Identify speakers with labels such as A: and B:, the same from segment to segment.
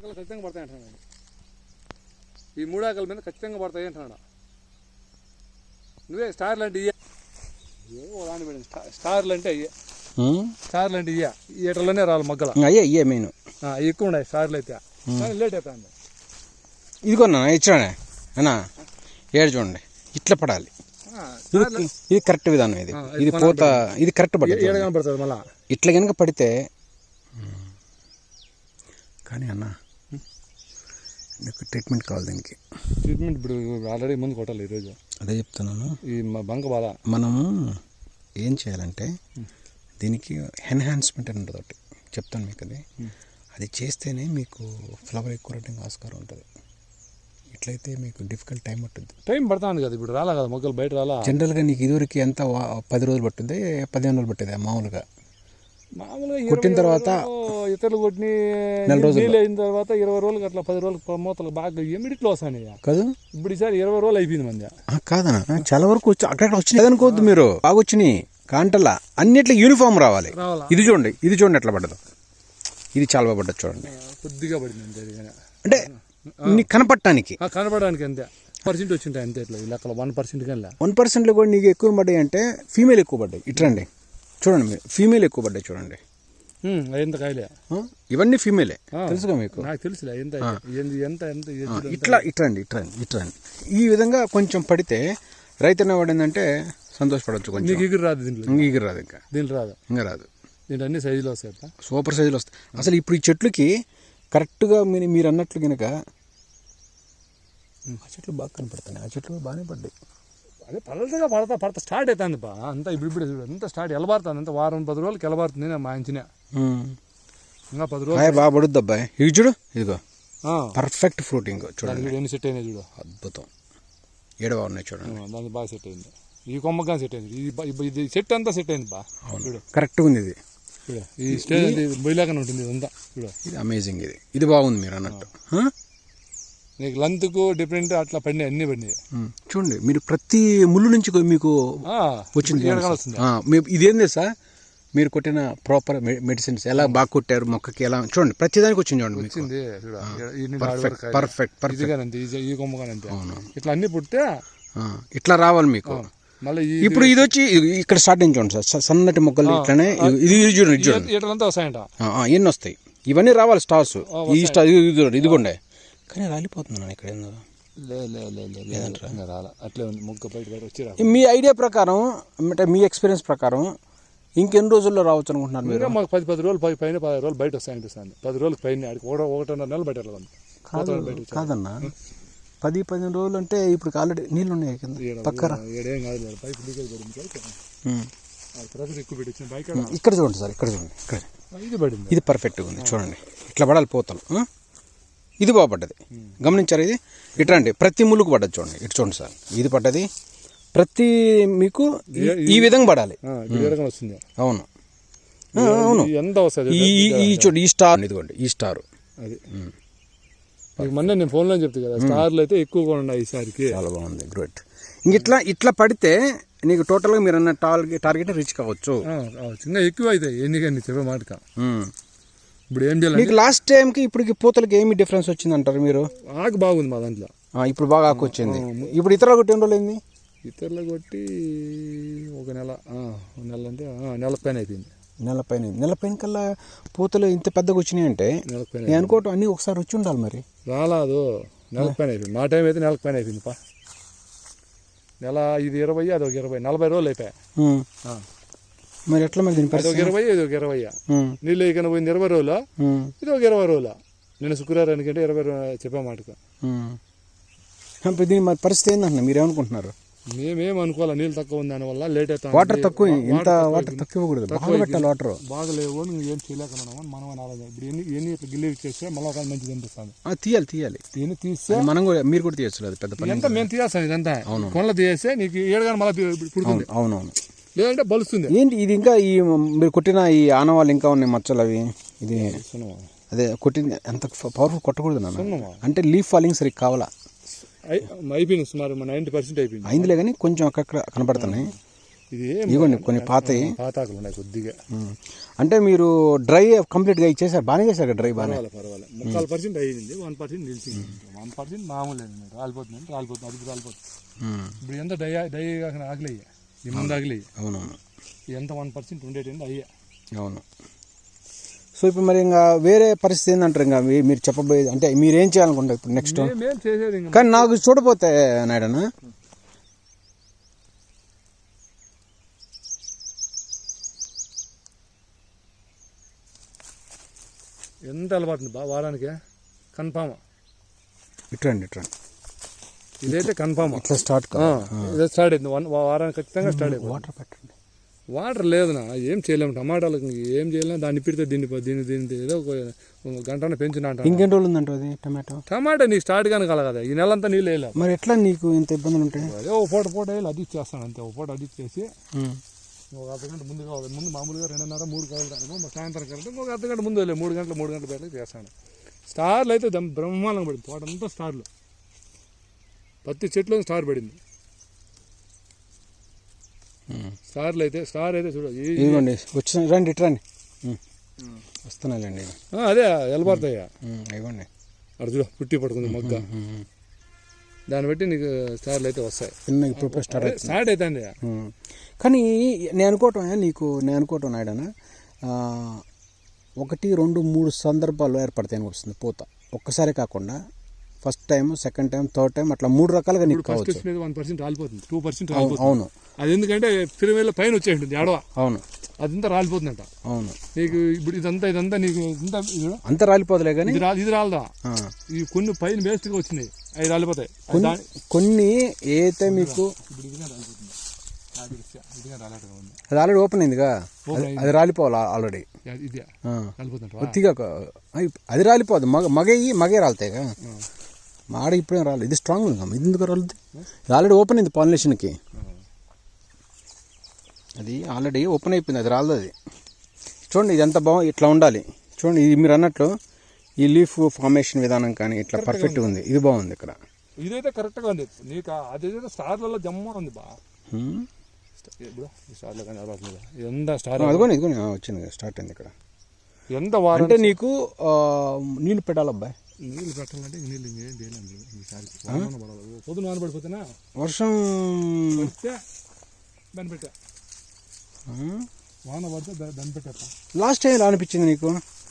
A: మూడాకలు ఖచ్చితంగా పడతాయి అంటున్నాడు ఈ మూడాకల మీద ఖచ్చితంగా పడతాయి అంటున్నాడు నువ్వే స్టార్లు అంటే ఇయ్య. ఏవో దాని మేడం స్టార్లు అంటే అయ్యే స్టార్లు అంటే ఇయ్య. ఈ ఏటలోనే రావాలి మగ్గల.
B: అయ్యే మెయిన్.
A: ఆ, ఎక్కువ ఉన్నాయి స్టార్లు అయితే. కానీ లేట్ అవుతుంది
B: ఇది కొన్నా ఇచ్చానే అన్నా ఏడు చూడండి. ఇట్లా పడాలి. ఇది ఇది కరెక్ట్ విధానం ఇది. ఇది పోత ఇది కరెక్ట్ పడుతుంది ఇట్లా కనుక పడితే కానీ అన్న నీకు ట్రీట్మెంట్ కావాలి దీనికి.
A: ట్రీట్మెంట్ ఇప్పుడు ఆల్రెడీ ముందు కొట్టాలి ఈరోజు.
B: అదే చెప్తున్నాను.
A: ఈ మా బంక బాధ
B: మనము ఏం చేయాలంటే దీనికి ఎన్హాన్స్మెంట్ అని ఉంటుంది ఒకటి చెప్తాను మీకు అది. అది చేస్తేనే మీకు ఫ్లవర్ ఎక్కువ రావడానికి ఆస్కారం ఉంటుంది. ఇట్లయితే మీకు డిఫికల్ట్ టైం పట్టుద్ది.
A: టైం పడుతుంది కదా ఇప్పుడు రాలా కదా మొక్కలు బయట రాలా?
B: జనరల్గా నీకు ఇదివరకు ఎంత పది రోజులు పట్టుద్ది పదిహేను రోజులు పట్టేది మామూలుగా?
A: మామూలుగా
B: కొట్టిన తర్వాత
A: ఇతరులు కొట్టిన. నీళ్ళు అయిన తర్వాత ఇరవై రోజులకి అట్లా పది రోజులకు మూతలు బాగా ఎమిడిట్లో వస్తాయి
B: కాదు.
A: ఇప్పుడు ఈసారి ఇరవై రోజులు అయిపోయింది మంది.
B: ఆ, కాదనా చాలా వరకు వచ్చి అక్కడక్కడ వచ్చినాయి. అనుకోవద్దు మీరు. బాగా వచ్చినాయి. కాంటల్లా అన్నిట్లో యూనిఫామ్ రావాలి. ఇది చూడండి. ఇది చూడండి ఎట్లా పడ్డదు. ఇది చాలా బాగా పడ్డది చూడండి.
A: కొద్దిగా పడింది.
B: అంటే నీకు కనపడటానికి.
A: కనపడడానికి అంతే. పర్సెంట్ వచ్చింటాయి అంతే ఇట్లా. లెక్కలో వన్ పర్సెంట్ కానీ
B: వన్ పర్సెంట్లో కూడా నీకు ఎక్కువ పడ్డాయి అంటే ఫీమేల్ ఎక్కువ పడ్డాయి. ఇట్రండి చూడండి మీరు. ఫీమేల్ ఎక్కువ పడ్డాయి చూడండి.
A: ఎంత కాయలే.
B: ఇవన్నీ ఫీమేలే. తెలుసుగా మీకు?
A: నాకు తెలుసులే ఎంత ఎంత ఎంత
B: ఇట్లా ఇట్రండి ఇట్రండి ఇట్రండి. ఈ విధంగా కొంచెం పడితే రైతు పడిందంటే సంతోషపడవచ్చు కొంచెం.
A: నీకు ఎగురు రాదు దీంట్లో.
B: ఇంక ఎగిరి రాదు ఇంకా.
A: దీంట్లో రాదు.
B: ఇంకా రాదు.
A: దీంట్లో అన్ని సైజులు వస్తాయి.
B: సూపర్ సైజులు వస్తాయి. అసలు ఇప్పుడు ఈ చెట్లుకి కరెక్ట్గా మీరు మీరు అన్నట్లు కనుక ఆ చెట్లు బాగా కనపడుతున్నాయి ఆ చెట్లు బాగానే పడ్డాయి.
A: అదే పడతగా పడతా పడతా స్టార్ట్ అవుతుంది బా. అంతా ఇప్పుడు ఇప్పుడు అంతా స్టార్ట్ ఎలబారుతుంది అంత వారం పది రోజులకి ఎలబారుతుంది మా ఇంచినే. ఇంకా పది రోజులు
B: బాగా పడుద్ది అబ్బాయి. ఇది చూడు ఇదిగో. పర్ఫెక్ట్ ఫ్రూటింగ్
A: దానికి
B: చూడండి
A: చూడు ఎన్ని సెట్ అయినాయి చూడు.
B: అద్భుతం. ఏడవ ఉన్నాయి చూడండి
A: దానికి బాగా సెట్ అయింది. ఈ కొమ్మగా సెట్ అయింది. ఇది ఇది- ఇది సెట్ అంతా సెట్ అయింది బా. చూడు.
B: కరెక్ట్గా ఉంది ఇది.
A: చూడు. ఈ స్టేజ్ బొయ్యలాగానే ఉంటుంది ఇదంతా. చూడు.
B: ఇది అమేజింగ్ ఇది. ఇది బాగుంది మీరు అన్నట్టు?
A: నీకు లంత్కు డిఫరెంట్ అట్లా పడినాయి అన్ని పడినాయి.
B: చూడండి మీరు ప్రతి ముళ్ళు నుంచి మీకు
A: ఆ,
B: వచ్చింది
A: ఏడగానే వస్తుంది
B: ఆ, మీ- ఇదేంది సార్? మీరు కొట్టిన ప్రాపర్ మెడిసిన్స్ ఎలా బాగా కొట్టారు మొక్కకి ఎలా? చూడండి ప్రతి దానికి వచ్చింది చూడండి
A: వచ్చింది
B: పర్ఫెక్ట్. పర్ఫెక్ట్ పర్ఫెక్ట్
A: ఇదిగానంతే ఈ- ఈ కొమ్మగానంతే. ఇట్లా అన్ని పుట్టే
B: ఆ, ఇట్లా రావాలి మీకు.
A: మళ్ళీ
B: ఇప్పుడు ఇది వచ్చి ఇక్కడ స్టార్ట్ అయింది చూడండి సార్. సన్నటి మొక్కలు ఇట్లానే ఇది చూడండి చూడండి.
A: ఈటలంతా వస్తాయంట.
B: ఎన్ని వస్తాయి. ఇవన్నీ రావాలి స్టార్స్ ఈ స్టార్ ఇది చూడండి ఇదిగోండి. కానీ రాలిపోతున్నాను ఇక్కడ ఏందో. మీ ఐడియా ప్రకారం అంటే మీ ఎక్స్పీరియన్స్ ప్రకారం ఇంకెన్ని రోజుల్లో రావచ్చు అనుకుంటున్నారు మీరు?
A: ఇంకా మాకు పది పది రోజులు పై పైన పది రోజులు బయట వస్తాయి అనిపిస్తుంది. పది రోజులకు పైన ఒకటో ఒకటిన్నర నెలలు బయట వెళ్ళాలి
B: కాదు కాదన్నా. పది పదిహేను రోజులు అంటే ఇప్పుడు ఆల్రెడీ నీళ్ళు ఉన్నాయి కింద పక్కన ఇక్కడ. చూడండి సార్ ఇక్కడ చూడండి ఇక్కడ.
A: ఇది
B: పర్ఫెక్ట్గా ఉంది చూడండి. ఇట్లా పడాలి పోతలు ఆ? ఇది బాగా పడ్డది. గమనించారు ఇది? ఇట్రండి ప్రతి ముళ్ళుకు పడ్డది చూడండి. ఇటు చూడండి సార్ ఇది పడ్డది. ప్రతి మీకు ఈ- విధంగా పడాలి.
A: వస్తుంది.
B: అవును. అవును.
A: ఎంత వస్తుంది?
B: ఈ ఈ- ఈ స్టార్ ఇదిగోండి ఈ స్టార్.
A: అది. మొన్న నేను ఫోన్లో చెప్తే కదా స్టార్లు అయితే ఎక్కువగా ఉన్నాయి ఈసారికి
B: చాలా బాగుంది గ్రేట్ ఇంక ఇట్లా ఇట్లా పడితే నీకు టోటల్గా మీరు అన్న టార్గెట్ టార్గెట్ రీచ్ కావచ్చు.
A: చిన్న ఎక్కువ అవుతాయి ఎన్నికని చెప్పే మాటక. ఇప్పుడు ఏం చేయాలి
B: మీకు లాస్ట్ టైంకి ఇప్పటికి పూతలకి ఏమి డిఫరెన్స్ వచ్చింది అంటారు మీరు?
A: ఆకు బాగుంది మా దాంట్లో.
B: ఇప్పుడు బాగా ఆకు వచ్చింది. ఇప్పుడు ఇతర ఒకటి ఎన్ని రోజులు అయింది
A: ఇతరులు కొట్టి ఒక నెల నెల అంటే నెల పైన అయిపోయింది.
B: నెల పైన నెల పైన కల్లా పూతలు ఇంత పెద్దగా వచ్చినాయి అంటే
A: నెల పైన
B: నేను అనుకోవటం అన్నీ ఒకసారి వచ్చి ఉండాలి మరి.
A: రాలాదు. నెల పైన అయిపోయింది. మా టైం అయితే నెలకు పైన అయిపోయింది పా. నెల ఇది ఇరవై అది ఒక ఇరవై. నలభై రోజులు అయిపోయాయి. ఆ.
B: మరి ఎట్లా మరి దీని
A: ఒక ఇరవై ఇది ఒక ఇరవై. నీళ్ళు వేయకుండా పోయింది ఇరవై రోజులు. ఇది ఒక ఇరవై రోజులు? నేను శుక్రవారానికి అంటే ఇరవై చెప్పే మాటకు.
B: దీని మరి పరిస్థితి ఏంటంటున్నా మీరు ఏమనుకుంటున్నారు
A: మేమేం అనుకోవాలి నీళ్ళు తక్కువ ఉంది దానివల్ల లేట్ అవుతాం
B: వాటర్ తక్కువ ఇంత వాటర్ తక్కువ ఇవ్వకూడదు బాగా పెట్టాలి వాటర్
A: బాగలేవు నువ్వు ఏం అని మనం అని ఆలోచన ఇప్పుడు ఎన్ని ఎన్ని ఇట్లా గిల్లి ఇచ్చేస్తే మళ్ళీ ఒక మంచిది అనిపిస్తుంది.
B: తీయాలి తీయాలి.
A: దీన్ని తీస్తే
B: మనం కూడా మీరు కూడా తీయచ్చు అది పెద్ద పని
A: ఇదంతా మేము తీసేస్తాం ఇదంతా కొనలు తీసేస్తే నీకు ఏడగానే మళ్ళీ పుడుతుంది.
B: అవునవును.
A: లేదంటే బలుస్తుంది.
B: ఏంటి ఇది ఇంకా ఈ మీరు కొట్టిన ఈ ఆనవాళ్ళు ఇంకా ఉన్నాయి మచ్చలు అవి? ఇది. అదే కొట్టింది ఎంత పవర్ఫుల్ కొట్టకూడదు. అంటే లీఫ్ ఫాలింగ్ సరిగ్గా కావాలా?
A: అయిపోయింది సుమారు నైంటీ పర్సెంట్ అయిపోయింది.
B: అయిందిలే కానీ కొంచెం అక్కడక్కడ కనపడుతున్నాయి
A: ఇది
B: ఇవ్వండి కొన్ని పాతవి
A: పాతాకులు ఉన్నాయి కొద్దిగా.
B: అంటే మీరు డ్రై కంప్లీట్గా ఇచ్చేసారు బాగానే చేశారు డ్రై బాగానే?
A: పర్వాలేదు ముక్కాలు పర్సెంట్ అయ్యింది వన్ పర్సెంట్ నిలిచింది. వన్ పర్సెంట్ మామూలు రాలిపోతుంది రాలిపోతుంది అది రాలిపోతుంది. ఇప్పుడు ఎంత డై డై కాకుండా ఆగలేయ్యా ఈ ముందు ఆగలేయ్యి
B: అవునవును.
A: ఎంత వన్ పర్సెంట్ ఉండేటండి అయ్యా.
B: అవును. సో ఇప్పుడు మరి ఇంకా వేరే పరిస్థితి ఏంటంటారు ఇంకా మీరు చెప్పబోయేది అంటే మీరు ఏం చేయాలనుకుంటారు ఇప్పుడు నెక్స్ట్ కానీ నాకు చూడపోతే నాయుడనా
A: ఎంత అలవాటు బా వారానికి? కన్ఫామ్?
B: ఇట్రండి ఇట్రండి.
A: ఇదైతే కన్ఫామ్?
B: ఇట్లా స్టార్ట్
A: ఇదే స్టార్ట్ అయింది. వన్ వారానికి ఖచ్చితంగా స్టార్ట్ అయిపోయింది
B: వాటర్ పెట్టండి.
A: వాటర్ లేదునా ఏం చేయలేము టమాటాలకు ఏం చేయలేము దాన్ని పెడితే దీన్ని దీన్ని దీన్ని ఏదో ఒక ఒక గంటన పెంచిన అంట
B: ఇంకెన్ని రోజులు ఉందంట అది టమాటో?
A: టమాటా నీకు స్టార్ట్ కానీ కల కదా ఈ నెలంతా నీళ్ళు వేయలేదు
B: మరి ఎట్లా నీకు ఇంత ఇబ్బందులు ఉంటాయి?
A: అదే ఒక పూట పూట వేయాలి అది ఇచ్చేస్తాను అంతే. ఒక పూట అది
B: ఉమ్.
A: ఒక అర్ధ గంట ముందుగా ముందు మామూలుగా రెండున్నర మూడు కావాలి అనుకో సాయంత్రం కరెక్ట్ ఇంకొక అర్ధ గంట ముందు వెళ్ళి మూడు గంటలు మూడు గంటల పేర్లకు చేస్తాను. స్టార్లు అయితే బ్రహ్మాండంగా పడింది. తోట అంతా స్టార్లు. ప్రతి చెట్లు స్టార్ పడింది. స్టార్లు అయితే స్టార్ అయితే చూడ ఈ-
B: ఇదిగోండి వచ్చిన రండి ఇటు రండి.
A: ఆ, అదే వెళ్ళబడతాయా
B: ఇవ్వండి
A: అక్కడ చూడ పుట్టి పడుకుంది మొగ్గ. దాన్ని బట్టి నీకు స్టార్లు అయితే వస్తాయి.
B: చిన్న ఇప్పుడు స్టార్ట్
A: స్టార్ట్ అవుతుంది.
B: కానీ నేను అనుకోవటం నీకు నేను అనుకోవటం నాయుడన ఒకటి రెండు మూడు సందర్భాల్లో ఏర్పడతాయని వస్తుంది? పూత. ఒక్కసారి కాకుండా first time second time third time అట్లా మూడు రకాలుగా నీకు
A: ఫస్ట్ వన్ పర్సెంట్ రాలిపోతుంది. టూ పర్సెంట్
B: అవును
A: రాలిపోతుంది.
B: అవును.
A: అది ఎందుకంటే ఫిరవేళ్ళ పైన వచ్చే ఉంటుంది ఎడవ
B: అవును.
A: అదంతా రాలిపోతుందంట.
B: అవును.
A: నీకు ఇప్పుడు ఇదంతా ఇదంతా నీకు ఇదంతా చూడు.
B: అంత రాలిపోదులే కానీ
A: ఇది రాలదా? ఈ కొన్ని పైన వేస్ట్గా వచ్చినాయి. అవి రాలిపోతాయి.
B: కొన్ని ఏదైతే మీకు
A: ఇప్పుడు ఇదిగా రాలిపోతుంది.
B: అది ఆల్రెడీ ఓపెన్ అయిందిగా? అది- రాలిపోవాలి ఆల్రెడీ
A: అది
B: రాలిపోదు. మగ మగయి మగే రాలుతాయిగా? మాడ ఇప్పుడేం రాలేదు. ఇది స్ట్రాంగ్ ఉంది ఇది ఎందుకు రాలేదు? ఇది ఆల్రెడీ ఓపెన్ అయింది పాలినేషన్కి అది ఆల్రెడీ ఓపెన్ అయిపోయింది. అది రాలేదు అది. చూడండి ఇది ఎంత బాగు ఇట్లా ఉండాలి. చూడండి ఇది మీరు అన్నట్లు ఈ లీఫ్ ఫార్మేషన్ విధానం కానీ ఇట్లా పర్ఫెక్ట్గా ఉంది. ఇది బాగుంది ఇక్కడ.
A: ఇదైతే కరెక్ట్గా ఉంది. నీకు అదేదో స్టార్లలో జమ్మ ఉంది బా. స్టార్లో కానీ ఎంత స్టార్
B: అదిగోని ఇదిగోని ఆ, వచ్చింది స్టార్ట్ అయింది ఇక్కడ.
A: ఎంత
B: అంటే నీకు నీళ్ళు పెట్టాలబ్బాయి
A: నీళ్ళు పెట్టాలంటే నీళ్ళు ఈసారి. వాన పడిపోతేనా?
B: వర్షం
A: పడితే దాన్ని పెట్టా? వాన పడితే దాన్ని పెట్టా
B: లాస్ట్ టైం అనిపించింది నీకు?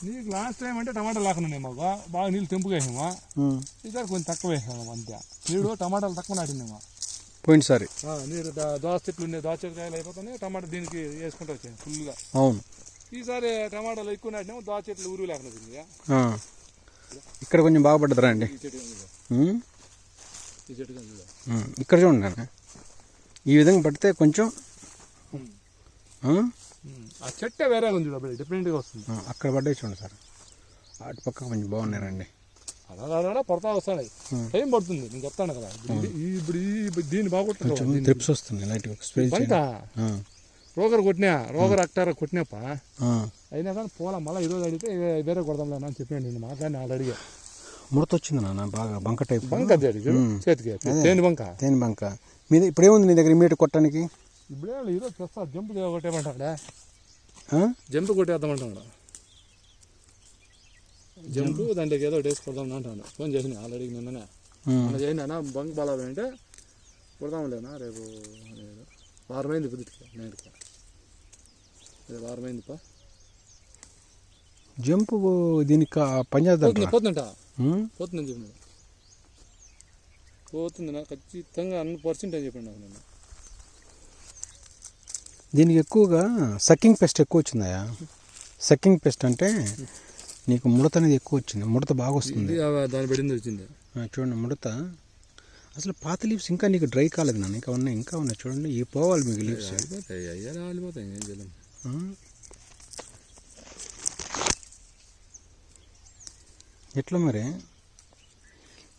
A: నీకు లాస్ట్ టైం అంటే టమాటా లేకుండా మాకు. బాగా నీళ్ళు తెంపుగా వేసామా. ఈసారి కొంచెం తక్కువ వేసాము అంతే. నీడు టమాటాలు తక్కువ నాటిందేమా
B: పోయినసారి.
A: నీరు దోస చెట్లు ఉన్నాయి దోస కాయలు అయిపోతున్నాయి టమాటా దీనికి వేసుకుంటూ వచ్చాయి ఫుల్గా
B: అవును.
A: ఈసారి టమాటాలు ఎక్కువ నాటినాము దోస చెట్లు ఊరు లేకుండా.
B: ఇక్కడ కొంచెం బాగుపడ్డదిరా అండి. ఇక్కడ చూడండి నాన్న. ఈ విధంగా పడితే కొంచెం ఆ?
A: చెట్టే వేరే ఉంది చూడ డిఫరెంట్గా వస్తుంది.
B: అక్కడ పడ్డాయి చూడండి సార్. అటు పక్క కొంచెం బాగున్నారండి
A: అలా అలా పడతా వస్తాయి. టైం పడుతుంది? నేను చెప్తాను కదా. ఇప్పుడు దీన్ని బాగుంటుంది
B: త్రిప్స్ వస్తుంది లైట్గా స్ప్రే.
A: రోగర్ కొట్టినా రోగర్ అక్టార కొట్టినాప?
B: ఆ.
A: అయినా కానీ పోలా మళ్ళీ ఈరోజు అడిగితే వేరే కొడదాంలే అని చెప్పాను నేను మాట్లాడిన ఆల్రెడీ.
B: ముడత వచ్చింది నాన్న బాగా బంక టైప్.
A: బంక చేతికి తేనె బంక.
B: తేనె బంక. మీద ఇప్పుడు ఏముంది నీ దగ్గర ఇమీడియట్ కొట్టడానికి?
A: ఇప్పుడే ఈరోజు తెస్తా జంప్ కొట్టేమంటాడా? జంప్ కొట్టేద్దామంటాడు జంప్ దాంట్లోకి ఏదో ఒకటి వేసి కొడదాం అంటాను. ఫోన్ చేసిన ఆల్రెడీ నిన్ననే. మన చేయండి బంక్ బాగా అంటే కొడదాంలేనా రేపు. వారమైంది పొద్దుటికి నైట్కి అదే వారమైందిపా
B: జంపు దీనికి పనిచేద్దాం
A: పోతుంది పోతుందంట. పోతుందని చెప్పినాడు పోతుంది నాకు ఖచ్చితంగా హండ్రెడ్ పర్సెంట్ అని చెప్పాడు నాకు నేను
B: దీనికి ఎక్కువగా సక్కింగ్ పెస్ట్ ఎక్కువ వచ్చిందయా సక్కింగ్ పెస్ట్ అంటే నీకు ముడత అనేది ఎక్కువ వచ్చింది. ముడత బాగా వస్తుంది.
A: దాని పడింది వచ్చింది.
B: చూడండి ముడత. అసలు పాత లీవ్స్ ఇంకా నీకు డ్రై కాలేదు నాన్న. ఇంకా ఉన్నాయి ఇంకా ఉన్నాయి. చూడండి ఈ పోవాలి మీకు లీవ్స్.
A: రాలిపోతాయి అయ్యా రాలిపోతాయి ఏం
B: ఎట్లా మరి?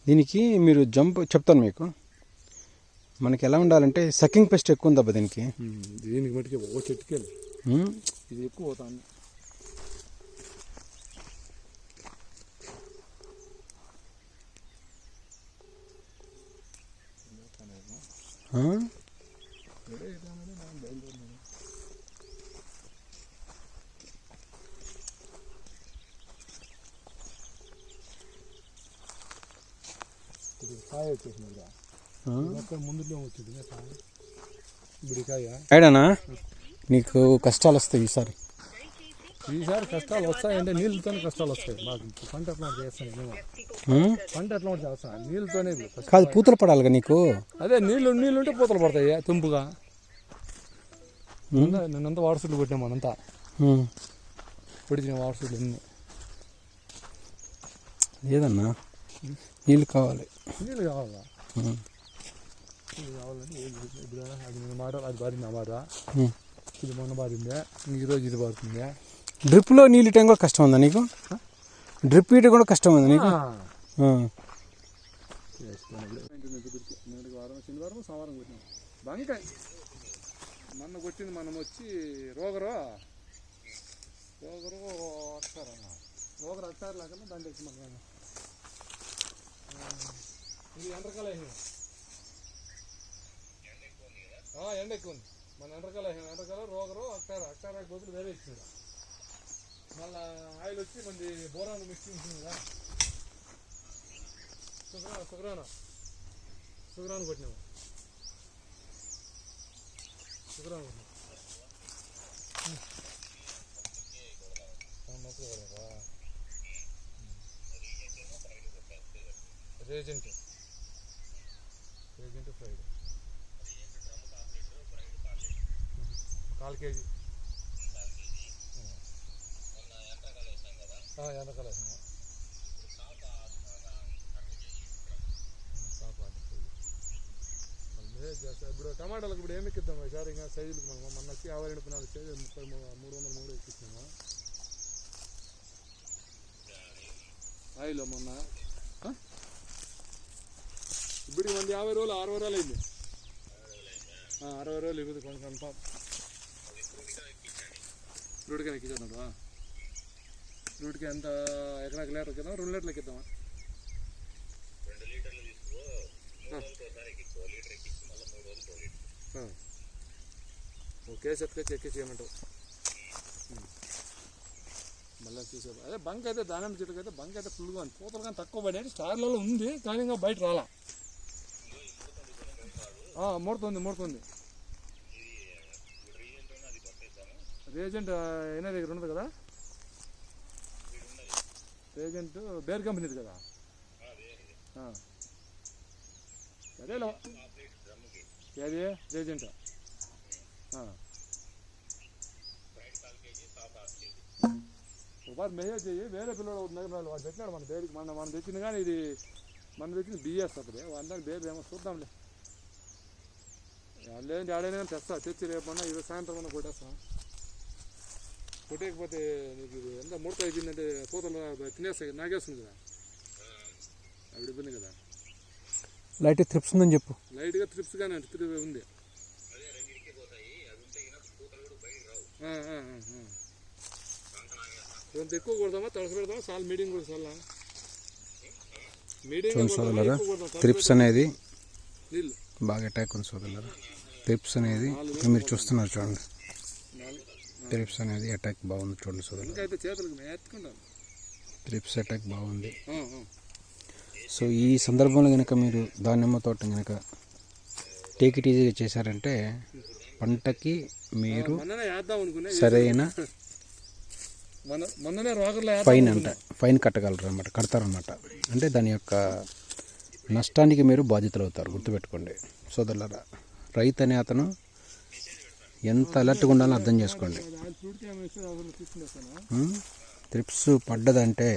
B: దీనికి మీరు జంప్ చెప్తాను మీకు. మనకి ఎలా ఉండాలంటే సక్కింగ్ పెస్ట్ ఎక్కువ ఉందబ్బా దీనికి.
A: దీనికి మటుకే ఓ చెట్టుకే. ఇది ఎక్కువ అవుతాను
B: ఆ?
A: ఇది కాయ వచ్చేసింది ఇక్కడ
B: ఆ?
A: మొత్తం ముందులో వచ్చింది ఇంకా కాయ ఇప్పుడు ఈ కాయ
B: ఏడానా? నీకు కష్టాలు వస్తాయి ఈసారి.
A: ఈసారి కష్టాలు వస్తాయంటే నీళ్ళతోనే కష్టాలు వస్తాయి. మాకు పంట ఎట్లా చేస్తాను? పంట ఎట్లా చేస్తాను నీళ్ళతోనే.
B: కాదు పూతలు పడాలిగా నీకు?
A: అదే నీళ్ళు నీళ్ళు ఉంటే పూతలు పడతాయి తుంపుగా. నిన్న- నిన్నంతా వారసులు కొట్టినాం మనంతా. పొడిచిన వారసులు అన్ని.
B: లేదన్నా నీళ్ళు కావాలి.
A: నీళ్ళు కావాలా. నీళ్ళు కావాలంటే. ఇప్పుడు అది నిన్న మాట అది బారింది మాట. ఇది మొన్న బారిందే ఈరోజు ఇది బారుతుంది
B: డ్రిప్లో నీళ్ళు ఇవ్వడం కూడా కష్టం ఉందా నీకు? డ్రిప్ ఇవ్వడం కూడా కష్టం ఉందా నీకు?
A: శనివారం సోమవారం కొట్టినాం. బంకాయ. మొన్న కొట్టింది మనం వచ్చి రోగరు. రోగరు వస్తారన్న రోగరు వస్తారు లేకుండా దాంట్లో వచ్చి మన ఇది ఎండ్రకాల ఎండ ఎక్కువ ఉంది మన ఎండ్రకాల ఎండ్రకాల రోగరు అక్టార అక్టార బదులు వేరే ఇచ్చింది మళ్ళా ఆయిల్ వచ్చి మంది బోరాను మిక్స్ ఉంటుంది కదా సుగ్రాన సుగ్రాన సుగ్రాన్ కొట్టినాము. సుగ్రాన్ కొట్టినాము. రేజెంట్. రేజెంట్ ఫ్రైడ్. కాల్ కేజీ. ఎండకాల వేసాము ఇప్పుడు టమాటాలకు ఇప్పుడు ఏమి ఎక్కిద్దాం? సార్ ఇంకా సైజులకు మనం మొన్న వచ్చి యాభై రెండు నాలుగు సైజు ముప్పై మూ- మూడు వందల మూడు ఎక్కిస్తున్నాము? ఆయిల్ మొన్న? ఇప్పుడు మంది యాభై రోజులు అరవై రోజులు అయింది. అరవై రోజులు ఇప్పుడు కొంచెం కన్ఫామ్. రూట్గా ఎక్కించాడు రూట్కి ఎంత ఎకరాకి లీటర్ కింద రెండు లీటర్లు ఎక్కిద్దామా. ఒకే సెట్కి ఎక్కి చేయమంటావు. మళ్ళీ చూసే అదే బంక్ అయితే దానిమ్మ చెట్టుకు అయితే బంక్ అయితే ఫుల్గా ఉంది. పూతలు కానీ తక్కువ పడేది స్టార్లలో ఉంది కానీ ఇంకా బయట రాలా. ముడుతుంది ముడుతుంది రేజెంట్ ఎన్ఐ దగ్గర ఉండదు కదా? రేజెంట్ బేర్ కంపెనీది కదా? అదే ఏది? రేజెంట్ ఒకసారి మెసేజ్ చెయ్యి వేరే పిల్లలు ఉన్నారు వాళ్ళు వాడు పెట్టినాడు మన బేరికి. మన మనం తెచ్చింది కానీ ఇది మనం తెచ్చింది బిఎస్ అప్పుడే. అందరి బేరు ఏమో చూద్దాంలే. లేదంటే ఆడైనా తెస్తా తెచ్చి రేపన్నా ఈరోజు సాయంత్రం అన్న కొట్టేస్తా. కొట్టేయకపోతే నీకు ఇది ఎంత ముడత అయిపోయిందంటే పూతలు తినేస్తాయి నాగేస్తుంది కదా. అవి ఇబ్బంది కదా.
B: లైట్ త్రిప్స్ ఉందని చెప్పు.
A: లైట్గా త్రిప్స్ కానీ త్రి ఉంది. కొంత ఎక్కువ కొడదామా తడస పెడదామా చాలా మీడియం కూడా చాలా. మీడియం
B: త్రిప్స్ అనేది
A: నీళ్ళు.
B: బాగా అటాక్ ఉంది సోదరులారా. త్రిప్స్ అనేది మీరు చూస్తున్నారు చూడండి. త్రిప్స్ అనేది అటాక్ బాగుంది చూడండి సోదరులు త్రిప్స్ అటాక్ బాగుంది. సో ఈ సందర్భంలో కనుక మీరు దానిమ్మ తోట కనుక టేక్ ఇట్ ఈజీగా చేశారంటే పంటకి మీరు సరైన ఫైన్ అంట. ఫైన్ కట్టగలరు అనమాట కడతారనమాట అంటే దాని యొక్క నష్టానికి మీరు బాధ్యతలు అవుతారు గుర్తుపెట్టుకోండి. సోదరులరా రైతు అనే అతను. ఎంత అలర్ట్గా ఉండాలో అర్థం చేసుకోండి. త్రిప్స్ పడ్డదంటే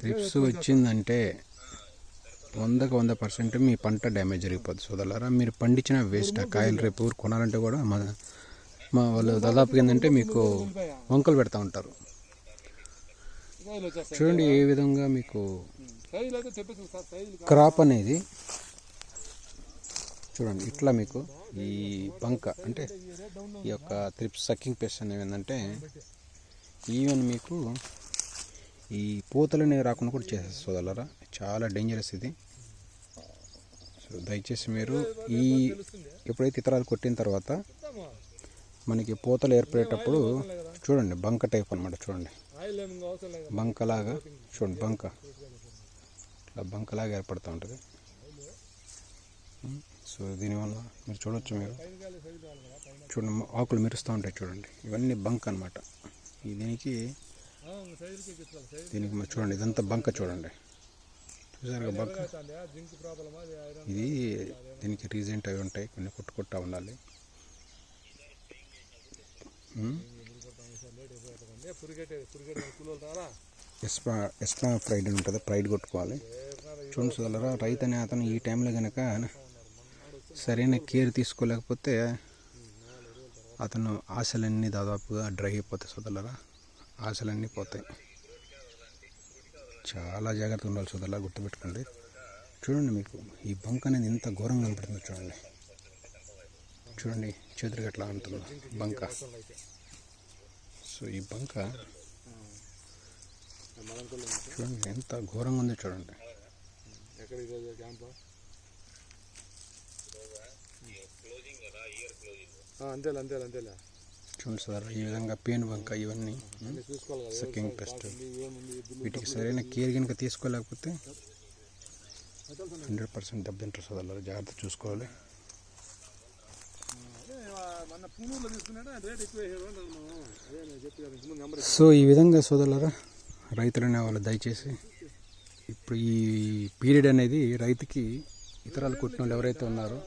B: త్రిప్స్ వచ్చిందంటే వందకు వంద పర్సెంట్ మీ పంట డ్యామేజ్ జరిగిపోద్ది సోదరులారా. మీరు పండించిన వేస్ట్ ఆ కాయలు రేపు ఊరు కొనాలంటే కూడా మా మా వాళ్ళు దాదాపు ఏంటంటే మీకు వంకలు పెడతా ఉంటారు. చూడండి ఏ విధంగా మీకు క్రాప్ అనేది చూడండి ఇట్లా మీకు ఈ బంక అంటే ఈ యొక్క త్రిప్స్ సక్కింగ్ పెస్ట్ అనేవి ఏంటంటే ఈవెన్ మీకు ఈ పూతలు అనేవి రాకుండా కూడా చేసేస్తుంది సోదరులారా. చాలా డేంజరస్ ఇది. సో దయచేసి మీరు ఈ ఎప్పుడైతే ఇతరాలు కొట్టిన తర్వాత మనకి పూతలు ఏర్పడేటప్పుడు చూడండి బంక టైప్ అనమాట చూడండి. బంకలాగా చూడండి బంక. ఇట్లా బంకలాగా ఏర్పడుతూ ఉంటుంది. సో దీనివల్ల మీరు చూడొచ్చు మీరు. చూడండి ఆకులు మెరుస్తూ ఉంటాయి చూడండి. ఇవన్నీ బంక్ అనమాట దీనికి దీనికి మరి చూడండి ఇదంతా బంక చూడండి. చూసారు బంక? ఇది దీనికి రీజెంట్ అవి ఉంటాయి కొన్ని కొట్టుకుంటా ఉండాలి. ఎస్పా ఎస్పా ఫ్రైడ్ అని ఉంటుంది ప్రైడ్ కొట్టుకోవాలి. చూడండి సోదరా రైతు అనే అతను ఈ టైంలో కనుక సరైన కేర్ తీసుకోలేకపోతే అతను ఆశలన్నీ దాదాపుగా డ్రై అయిపోతాయి సోదరులరా. ఆశలన్నీ పోతాయి. చాలా జాగ్రత్తగా ఉండాలి సోదరులా గుర్తుపెట్టుకోండి. చూడండి మీకు ఈ బంక్ అనేది ఎంత ఘోరంగా కనపడుతుందో చూడండి. చూడండి చేతులకి ఎట్లా ఉంటుందో బంక. సో ఈ బంక. చూడండి ఎంత ఘోరంగా ఉందో చూడండి.
A: అంతేలే అంతేలే అంతేలే.
B: చూడండి సార్ ఈ విధంగా పేను బంక ఇవన్నీ సకింగ్ పెస్ట్. వీటికి సరైన కేర్ కనుక తీసుకోలేకపోతే హండ్రెడ్ పర్సెంట్ దెబ్బతింటారు సోదరులు జాగ్రత్త చూసుకోవాలి
A: అదే మొన్న పూనూరులో తీసుకున్నాడా రేట్ ఎక్కువ వేసాడు అంటాను మనం అదే నేను చెప్పి కదా ఇంతకుముందు నెంబర్
B: సో ఈ విధంగా సోదరులరా రైతులనే వాళ్ళు దయచేసి ఇప్పుడు ఈ పీరియడ్ అనేది రైతుకి ఇతరాలు కొట్టిన వాళ్ళు ఎవరైతే ఉన్నారో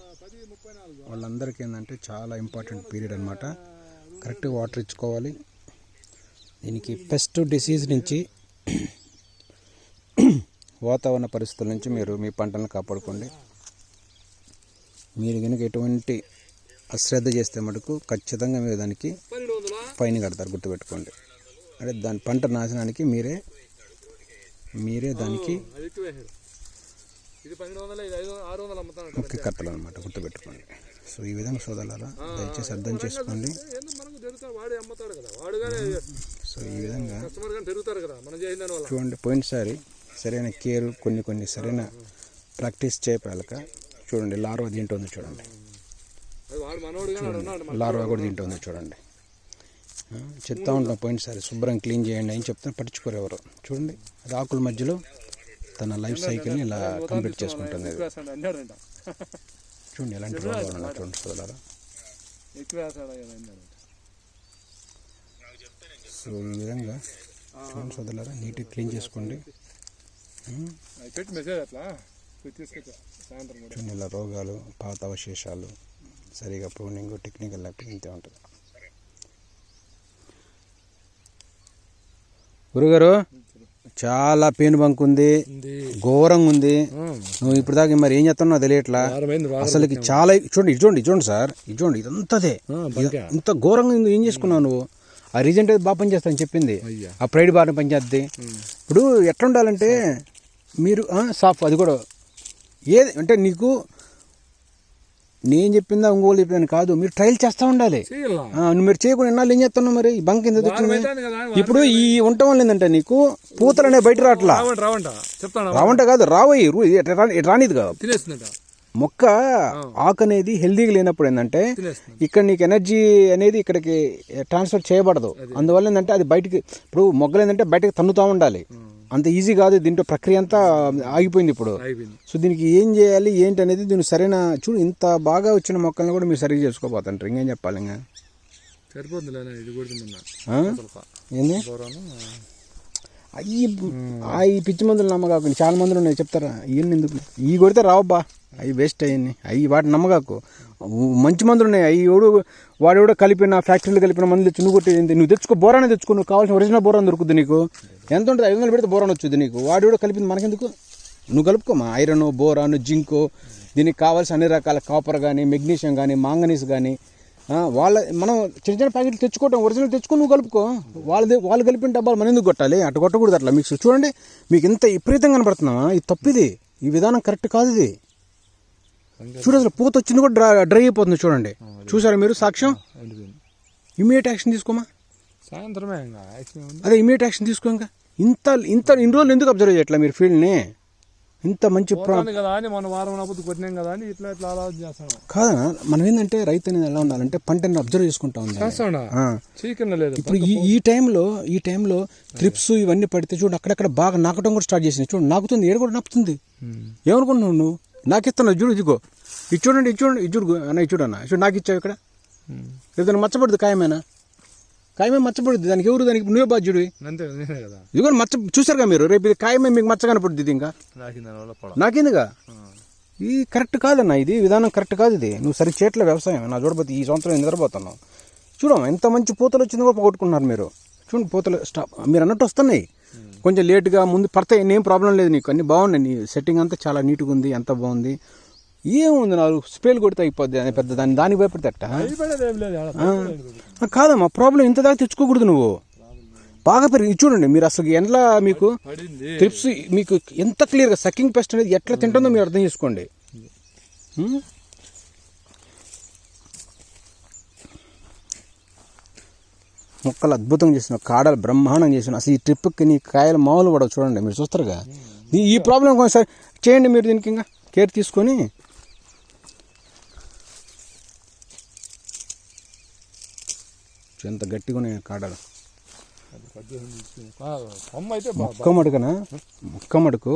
B: వాళ్ళందరికీ ఏంటంటే చాలా ఇంపార్టెంట్ పీరియడ్ అనమాట కరెక్ట్గా వాటర్ ఇచ్చుకోవాలి. దీనికి పెస్ట్ డిసీజ్ నుంచి వాతావరణ పరిస్థితుల నుంచి మీరు మీ పంటలను కాపాడుకోండి. మీరు కనుక ఎటువంటి అశ్రద్ధ చేస్తే మటుకు ఖచ్చితంగా మీరు దానికి ఫైన్ కడతారు గుర్తుపెట్టుకోండి. అంటే దాని పంట నాశనానికి మీరే మీరే దానికి
A: అది
B: ముఖ్య కట్టలు అనమాట గుర్తుపెట్టుకోండి. సో ఈ విధంగా సోదరులారా దయచేసి అర్థం చేసుకోండి. సో ఈ విధంగా చూడండి పోయినసారి సరైన కేర్ కొన్ని కొన్ని సరైన ప్రాక్టీస్ చేయలేక చూడండి లార్వా దీంట్లో ఉంది చూడండి
A: అది వాడు మనోడుగానే వాడు ఉన్నాడు మన
B: లార్వా కూడా ఉంది చూడండి. చెప్తా ఉంటాం పోయినసారి. శుభ్రం క్లీన్ చేయండి అని చెప్తే పట్టించుకోరు ఎవరు. చూడండి. అది ఆకుల మధ్యలో తన లైఫ్ సైకిల్ని ఇలా కంప్లీట్ చేసుకుంటుంది. చూడండి ఎలాంటి రోగాలు ఉన్నాయి చూడండి సోదరులారా.
A: అన్నాడంట
B: సో ఈ విధంగా చూడండి సోదరులారా నీట్గా క్లీన్ చేసుకోండి. చూడండి ఇలా రోగాలు పాత అవశేషాలు సరిగా ప్రూనింగ్ టెక్నికల్ లేకపోతే ఇంతే ఉంటుంది. గురుగారు చాలా పెయిన్ బంక్ ఉంది ఘోరంగా ఉంది. నువ్వు ఇప్పుడు దాకా మరి ఏం చేస్తున్నావు తెలియట్లా? అసలుకి చాలా చూడండి ఇది చూడండి సార్ చూడండి ఇదంతదే. ఇంత ఘోరంగా ఏం చేసుకున్నావు నువ్వు? ఆ రీజెంట్ అయితే బాగా పనిచేస్తాను చెప్పింది. ఆ ప్రైడ్ బాగా పనిచేద్ది. ఇప్పుడు ఎట్లా ఉండాలంటే మీరు సాఫ్ అది కూడా. ఏది అంటే నీకు నేను చెప్పిందా ఇంకోళ్ళు చెప్పిందని కాదు. మీరు ట్రయల్ చేస్తూ ఉండాలి. నువ్వు మీరు చేయకుండా ఎన్నాళ్ళు ఏం చేస్తున్నావు మరి? ఈ బంక్ ఎందుకు వచ్చింది
A: కదా
B: ఇప్పుడు ఈ ఉండటం వల్ల ఏంటంటే నీకు పూతలు అనేవి బయట రావట్లా?
A: రావంట
B: కాదు రావయ్యి. రానిది కాదు. మొక్క ఆకు అనేది హెల్దీగా లేనప్పుడు ఏంటంటే ఇక్కడ నీకు ఎనర్జీ అనేది ఇక్కడికి ట్రాన్స్ఫర్ చేయబడదు. అందువల్ల ఏంటంటే అది బయటికి ఇప్పుడు మొగ్గలు ఏంటంటే బయటకు తన్నుతూ ఉండాలి. అంత ఈజీ కాదు దీంట్లో ప్రక్రియ అంతా ఆగిపోయింది ఇప్పుడు. సో దీనికి ఏం చేయాలి ఏంటి అనేది దీనికి సరైన చూడు ఇంత బాగా వచ్చిన మొక్కలను కూడా మీరు సరిగ్గా చేసుకోబోతుంటారు. ఇంకేం చెప్పాలి ఇంకా? ఏంది? అయ్యి ఆ ఈ పిచ్చి మందులు నమ్మకాకు. చాలా మందులు ఉన్నాయి చెప్తారా? ఇవన్నీ ఎందుకు? ఈ కొడితే రావబ్బా. అవి వేస్ట్ అయ్యింది అవి వాటి నమ్మకాకు. మంచి మందులు ఉన్నాయి. అవి ఎవడు వాడు ఎవడో కలిపిన ఫ్యాక్టరీలు కలిపిన మందులు తెచ్చి నువ్వు కొట్టేది? నువ్వు తెచ్చుకో బోరానే తెచ్చుకో. నువ్వు కావాల్సిన ఒరిజినల్ బోరాన్ దొరుకుతుంది నీకు. ఎంత ఉంటుంది? ఐదు వందలు పెడితే బోరాన్ వచ్చుద్ది నీకు. వాడు ఎవడో కలిపింది మనకెందుకు? నువ్వు కలుపుకోమా? ఐరన్ బోరాను జింకు దీనికి కావాల్సిన అన్ని రకాల కాపర్ కానీ మెగ్నీషియం కానీ మాంగనీస్ కానీ వాళ్ళ మనం చిన్న చిన్న ప్యాకెట్లు తెచ్చుకోవటం ఒరిజినల్ తెచ్చుకో నువ్వు కలుపుకో. వాళ్ళది వాళ్ళు కలిపిన డబ్బాలు మనం ఎందుకు కొట్టాలి? అటు కొట్టకూడదు అట్లా. మీకు చూడండి మీకు ఇంత విపరీతంగా కనపడుతున్నావా? ఇది తప్పిది. ఈ విధానం కరెక్ట్ కాదు ఇది. చూడు అసలు పూత వచ్చింది కూడా డ్రై డ్రై అయిపోతుంది చూడండి. చూసారా మీరు సాక్ష్యం? ఇమీడియట్ యాక్షన్ తీసుకోమా?
A: సాయంత్రమే
B: అదే ఇమీడియట్ యాక్షన్ తీసుకో ఇంకా. ఇంత ఇంత ఇన్ని రోజులు ఎందుకు అబ్జర్వ్ చేయట్లా మీరు ఫీల్డ్ని? ఇంత మంచి
A: కదా అని మన వారం కొట్టినాం కదా అని ఇట్లా ఇట్లా ఆలోచన చేస్తాను
B: కాదనా మనం ఏంటంటే రైతు అనేది ఎలా ఉండాలంటే పంటని అబ్జర్వ్ చేసుకుంటా ఉంది ఇప్పుడు ఈ ఈ టైంలో ఈ టైంలో త్రిప్స్ ఇవన్నీ పడితే చూడు అక్కడక్కడ బాగా నాకటం కూడా స్టార్ట్ చేసినాయి. చూడు నాకుతుంది ఏడు కూడా నప్పుతుంది ఏమనుకుంటున్నావు నువ్వు? నాకు ఇస్తున్నావు చూడు ఇదిగో. ఇది చూడండి ఇది చూడండి ఇది చూడు అన్న ఇది చూడన్న చూడు నాకు ఇచ్చావు ఇక్కడ ఏదైనా మచ్చబడుద్ది ఖాయమేనా? ఖాయమే మచ్చబడుద్ది. దానికి ఎవరు దానికి నువ్వే బాధ్యుడు?
A: అంతే నేనే కదా.
B: ఇదిగో మచ్చ చూసారుగా మీరు? రేపు ఇది ఖాయమే మీకు మచ్చ కనపడుద్ది ఇది ఇంకా?
A: నాకు పడ.
B: నాకేందుగా? ఇది కరెక్ట్ కాదన్న ఇది. విధానం కరెక్ట్ కాదు ఇది. నువ్వు సరి చేయట్లే వ్యవసాయం. నా చూడబోతే ఈ సంవత్సరం నిద్రపోతున్నావు. చూడమ్మా ఎంత మంచి పూతలు వచ్చింది కూడా పోగొట్టుకున్నారు మీరు. చూడండి పూతలు స్టాప్. మీరు అన్నట్టు వస్తున్నాయి. కొంచెం లేట్గా ముందు పడతాయి. ఏం ప్రాబ్లం లేదు నీకు. అన్ని బాగున్నాయి. నీ సెట్టింగ్ అంతా చాలా నీట్గా ఉంది. ఎంత బాగుంది. ఏముంది నాలుగు స్ప్రేలు కొడితే అయిపోద్ది అని పెద్ద దాన్ని దానికి భయపడతాట
A: ఆడ
B: కాదమ్మా ప్రాబ్లం ఇంత దాకా తెచ్చుకోకూడదు నువ్వు. బాగా పెరిగి చూడండి మీరు అసలు ఎండ్లా మీకు ట్రిప్స్ మీకు ఎంత క్లియర్గా సకింగ్ పెస్ట్ అనేది ఎట్లా తింటుందో మీరు అర్థం చేసుకోండి? మొక్కలు అద్భుతంగా చేసిన కాడలు బ్రహ్మాండం చేసిన అసలు ఈ ట్రిప్కి నీ కాయలు మామూలు పడవు చూడండి మీరు చూస్తారుగా. ఈ- ప్రాబ్లం ఒకసారి చేయండి మీరు దీనికి ఇంకా కేర్ తీసుకొని. ఎంత గట్టిగా ఉన్నాయి కాడలు. మొక్క మడుకనా? మొక్క మడుకు.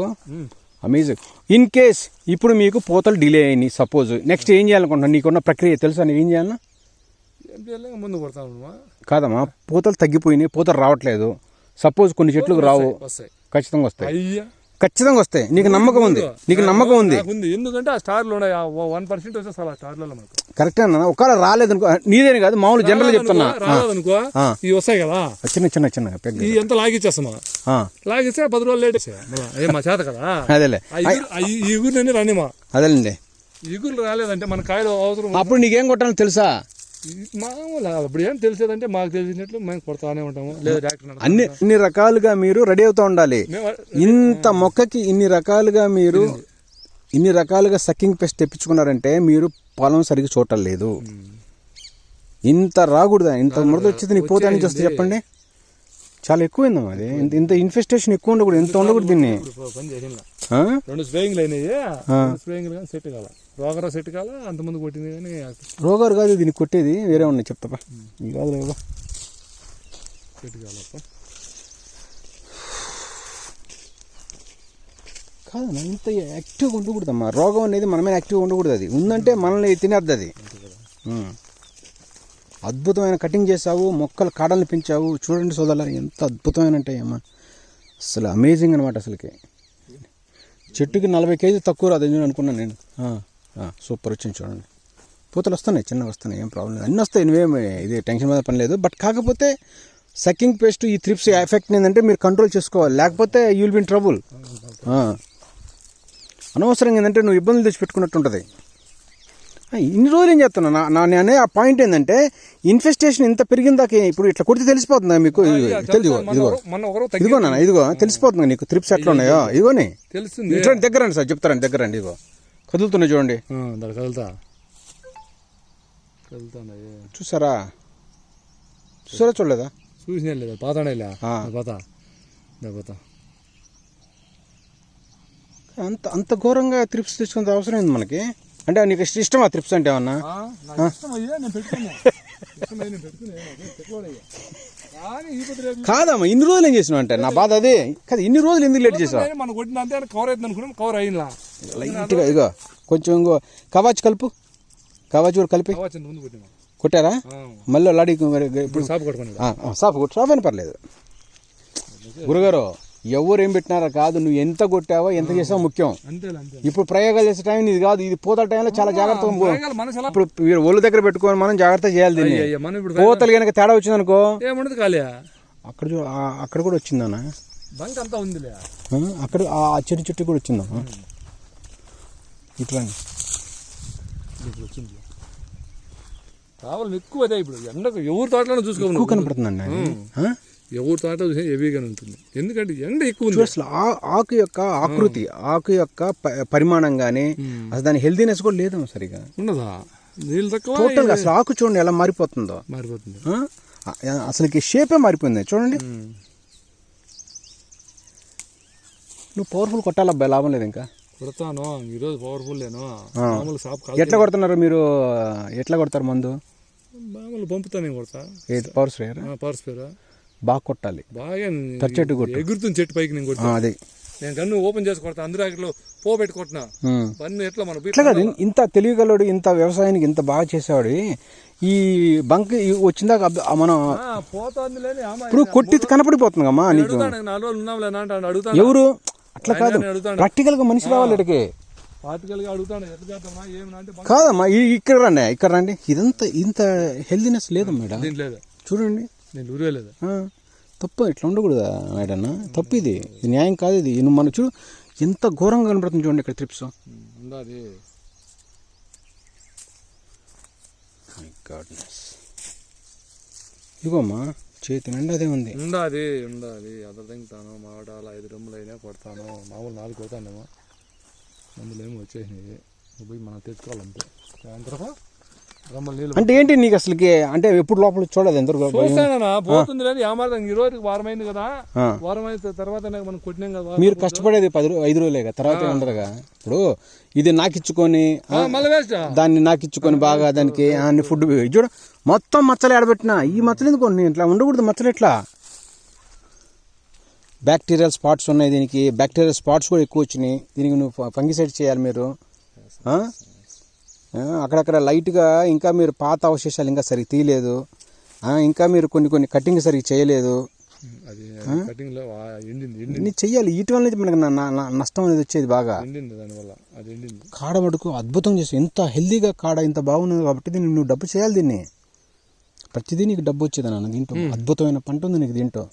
B: అమేజింగ్ ఇన్ కేస్ ఇప్పుడు మీకు పూతలు డిలే అయినాయి సపోజ్ నెక్స్ట్ ఏం చేయాలనుకుంటున్నా నీకున్న ప్రక్రియ తెలుసా? నీకు ఏం చేయాలన్నా?
A: ముందు కొడతాను
B: కాదమ్మా పూతలు తగ్గిపోయినాయి పూతలు రావట్లేదు. సపోజ్ కొన్ని చెట్లకు రావు. ఖచ్చితంగా వస్తాయి.
A: అయ్యా.
B: ఖచ్చితంగా వస్తాయి. నీకు నమ్మకం ఉంది. నీకు నమ్మకం ఉంది.
A: ఉంది. ఎందుకంటే ఆ స్టార్లు ఉన్నాయి. వన్ పర్సెంట్ వస్తే చాలా స్టార్లలో మనకు.
B: కరెక్ట్ అన్న. ఒకవేళ రాలేదనుకో నీదేని కాదు మామూలు జనరల్ చెప్తున్నా.
A: రాదనుకో
B: ఆ.
A: ఇవి వస్తాయి కదా.
B: చిన్న చిన్న చిన్న పెద్ద
A: ఈ ఎంత లాగిచ్చేస్తామా
B: ఆ,
A: లాగిస్తే పది రోజులు లేట్ ఏ మా చేత కదా.
B: అదేలే.
A: ఈ ఇగురునని రానిమా?
B: అదేలేండి.
A: ఇగురు రాలేదంటే మన కాయలు అవసరం
B: అప్పుడు నీకేం కొట్టాలో తెలుసా?
A: ఇది మామూలు అప్పుడు ఏం తెలిసేదంటే మాకు తెలిసినట్లు మేము కొడతానే ఉంటాము. లేదా డాక్టర్ నన్ను-
B: అన్ని ఇన్ని రకాలుగా మీరు రెడీ అవుతూ ఉండాలి. ఇంత మొక్కకి ఇన్ని రకాలుగా మీరు ఇన్ని రకాలుగా సక్కింగ్ పెస్ట్ తెప్పించుకున్నారంటే మీరు పొలం సరిగ్గా చూడటం లేదు. ఇంత రాకూడదా? ఇంత మురద వచ్చేది నీకు పోతే నుంచి వస్తే చెప్పండి. చాలా ఎక్కువైందమ్మా అది ఇంత ఇంత ఇన్ఫెస్టేషన్ ఎక్కువ ఉండకూడదు ఎంత ఉండకూడదు దీన్ని?
A: రెండు స్ప్రేయింగ్లు అయినాయి. సెట్ కాల రోగరా సెట్ కాల? అంతమంది కొట్టింది కానీ
B: రోగారు కాదు దీనికి కొట్టేది వేరే ఉన్నాయి చెప్తాపా. ఇది కాదు లేవా
A: సెట్ కాలప్ప.
B: కాదమ్మా ఇంత యాక్టివ్గా ఉండకూడదమ్మా. రోగం అనేది మనమే యాక్టివ్గా ఉండకూడదు అది. ఉందంటే మనల్ని తినేద్ది అది. అద్భుతమైన కటింగ్ చేసావు మొక్కలు కాడల్ని పెంచావు. చూడండి సోదరుల ఎంత అద్భుతమైన ఉంటాయమ్మా అసలు అమేజింగ్ అనమాట అసలుకి. చెట్టుకి నలభై కేజీ తక్కువ రాదు అని అనుకున్నాను నేను. సూపర్ వచ్చింది చూడండి. పూతలు వస్తున్నాయి చిన్నగా వస్తున్నాయి ఏం ప్రాబ్లం లేదు. అన్నీ వస్తాయి నువ్వేమి ఇది టెన్షన్ మీద పని లేదు. బట్ కాకపోతే సకింగ్ పేస్ట్ ఈ త్రిప్స్ ఎఫెక్ట్ ఏంటంటే మీరు కంట్రోల్ చేసుకోవాలి. లేకపోతే యూ విల్ బిన్ ట్రబుల్ అనవసరంగా ఏంటంటే నువ్వు ఇబ్బందులు తెచ్చిపెట్టుకున్నట్టు ఉంటుంది ఇన్ని రోజులు ఏం చేస్తున్నా? నా నేను ఆ పాయింట్ ఏంటంటే ఇన్ఫెస్టేషన్ ఇంత పెరిగిన దాకా ఇప్పుడు ఇట్లా కొడితే తెలిసిపోతుందా మీకు? ఇదిగో, ఇదిగో ఇదిగో నాన్న ఇదిగో. తెలిసిపోతుంది నీకు? త్రిప్స్ ఎట్లా ఉన్నాయో? ఇదిగోని?
A: తెలుస్తుంది
B: చూడండి దగ్గర రండి సార్ చెప్తారండి దగ్గర రండి ఇదిగో. కదులుతున్నాయి చూడండి.
A: దాని కదులుతా. కదులుతాయి
B: చూసారా? చూసారా చూడలేదా?
A: చూసిన లేదా? పాతాడే
B: ఆ.
A: పోతా. పోతా.
B: అంత అంత ఘోరంగా త్రిప్స్ తెచ్చుకునే అవసరం ఏంది మనకి? అంటే నీకు ఇష్ట- ఇష్టమా త్రిప్స్ అంటే ఏమన్నా? కాదమ్మా ఇన్ని రోజులు ఏం చేసినావు అంటే? నా బాధ అదే. కదా ఇన్ని రోజులు ఎందుకు లేట్ చేసావు?
A: మనం కొట్టిన అంతే కవర్ అవుతుంది అనుకున్నాం కవర్ అయిందా
B: లైట్గా ఇగో కొంచెం ఇంకో కవాచ్ కలుపు. కవాచ్ కూడా కలిపి. కొట్టారా? మళ్ళీ లాడి ఇప్పుడు సాఫ్ కొట్టు సాఫ్ అయినా పర్లేదు. గురుగారు ఎవరు ఏం పెట్టినారా కాదు నువ్వు ఎంత కొట్టావో ఎంత చేసావో ముఖ్యం. ఇప్పుడు ప్రయోగాలు చేసే టైం ఇది కాదు ఇది పోత టైంలో చాలా జాగ్రత్తగా ఇప్పుడు ఒళ్ళు దగ్గర పెట్టుకొని మనం జాగ్రత్త చేయాలి దీన్ని. పోతలు కనుక తేడా వచ్చిందనుకో
A: ఏముండదు ఖాళీ
B: అక్కడ అక్కడ కూడా వచ్చిందన్న.
A: బంక్ అంతా ఉందిలే.
B: ఆ, అక్కడ ఆ చెట్టు చెట్టు కూడా వచ్చిందమ్మా ఇట్లా
A: వచ్చింది. కావాలి ఎక్కువ ఇప్పుడు. ఎండకు ఎవరి తోటలో చూసుకో
B: ఎక్కువ కనపడుతుందండి?
A: ఎవరి తోట చూసినా హెవీగానే ఉంటుంది. ఎందుకంటే ఎండ ఎక్కువ
B: అసలు ఆకు యొక్క ఆకృతి ఆకు యొక్క పరిమాణం కానీ అసలు దాని హెల్దీనెస్ కూడా లేదమ్మా సరిగా.
A: ఉండదా? నీళ్ళు తక్కువ
B: టోటల్గా అసలు ఆకు చూడండి ఎలా మారిపోతుందో.
A: మారిపోతుంది.
B: అసలుకి షేపే మారిపోయింది చూడండి. నువ్వు పవర్ఫుల్ కొట్టాలబ్బా లాభం లేదు ఇంకా?
A: కొడతాను ఈరోజు పవర్ఫుల్ లేను. మామూలు షాప్
B: ఎట్లా కొడుతున్నారు మీరు? ఎట్లా కొడతారు మందు?
A: మామూలు పంపుతా నేను కొడతా.
B: ఏది పవర్ స్ప్రేయర్
A: పవర్ స్పేర్
B: బాగా కొట్టాలి.
A: బాగా
B: చెట్టు కొట్టు.
A: ఎగురుతుంది చెట్టు పైకి నేను కొడతా
B: అది.
A: నేను గన్ను ఓపెన్ చేసి కొడతా అందరూ అక్కడ పో పెట్టి కొట్టినా.
B: ఉమ్.
A: పన్ను ఎట్లా మన
B: ఇట్లా కాదు ఇంత తెలివిగలడు ఇంత వ్యవసాయానికి ఇంత బాగా చేసేవాడు ఈ బంక్ వచ్చిందాక మనం ఇప్పుడు కొట్టి నీకు.
A: లేనా అంటే అడుగుతాను.
B: ఎవరు? అట్లా కాదు. ప్రాక్టికల్గా మనిషి రావాలి ఇక్కడికి. కాదమ్మా ఇక్కడ రండి ఇక్కడ రండి. ఇదంతా ఇంత హెల్దీనెస్ లేదు మేడం.
A: దీంట్లో లేదు.
B: చూడండి.
A: నేను ఉరివే లేదు
B: ఆ, తప్పు ఇట్లా ఉండకూడదా మేడం తప్పు ఇది. ఇది న్యాయం కాదు ఇది. నువ్వు మన చూడు ఎంత ఘోరంగా కనబడుతుంది చూడండి ఇక్కడ ట్రిప్స్
A: ఉండాది
B: ఇదిగోమ్మా చేతి నిండా అదే ఉంది.
A: ఉండాది ఉండాది అదర్ తింటాను మావడాల ఐదు రొమ్ములు అయినా కొడతాను మామూలు నాలుగు కొడతానేమో మందులు ఏమో వచ్చేసినాయి పోయి మనం తెచ్చుకోవాలంతే. సాయంత్రం
B: అంటే ఏంటి నీకు అసలుకి? అంటే ఎప్పుడు లోపల చూడదు ఎందరు
A: చూస్తానన్నా పోతుంది లేదు ఈ రోజుకి వారం అయింది కదా. వారం అయిన తర్వాత మనం కొట్టినాం కదా
B: మీరు కష్టపడేది పది ఐదు రోజులేగా తర్వాత ఉండదుగా ఇప్పుడు ఇది నాకిచ్చుకొని
A: ఆ, మళ్ళీ వేస్ట్.
B: దాన్ని నాకిచ్చుకొని బాగా దానికి అన్ని ఫుడ్ చూడ మొత్తం మచ్చలు ఆడబెట్టినా ఈ మచ్చలు ఎందుకు ఇట్లా ఉండకూడదు మచ్చలు ఎట్లా బ్యాక్టీరియల్ స్పాట్స్ ఉన్నాయి దీనికి. బ్యాక్టీరియల్ స్పాట్స్ కూడా ఎక్కువ వచ్చినాయి. దీనికి నువ్వు ఫంగిసైడ్ చేయాలి మీరు. అక్కడక్కడ లైట్గా ఇంకా మీరు పాత అవశేషాలు ఇంకా సరిగ్గా తీయలేదు. ఇంకా మీరు కొన్ని కొన్ని కటింగ్ సరిగ్గా చేయలేదు. చెయ్యాలి. వీటి వల్ల మనకి నష్టం అనేది వచ్చేది బాగా. కాడ మటుకు అద్భుతం చేసి ఇంత హెల్దీగా కాడ ఇంత బాగున్నది కాబట్టి దీన్ని నువ్వు డబ్బు చేయాలి దీన్ని. ప్రతిదీ నీకు డబ్బు వచ్చేది నాన్న దీంట్లో అద్భుతమైన పంట ఉంది నీకు దీంట్లో.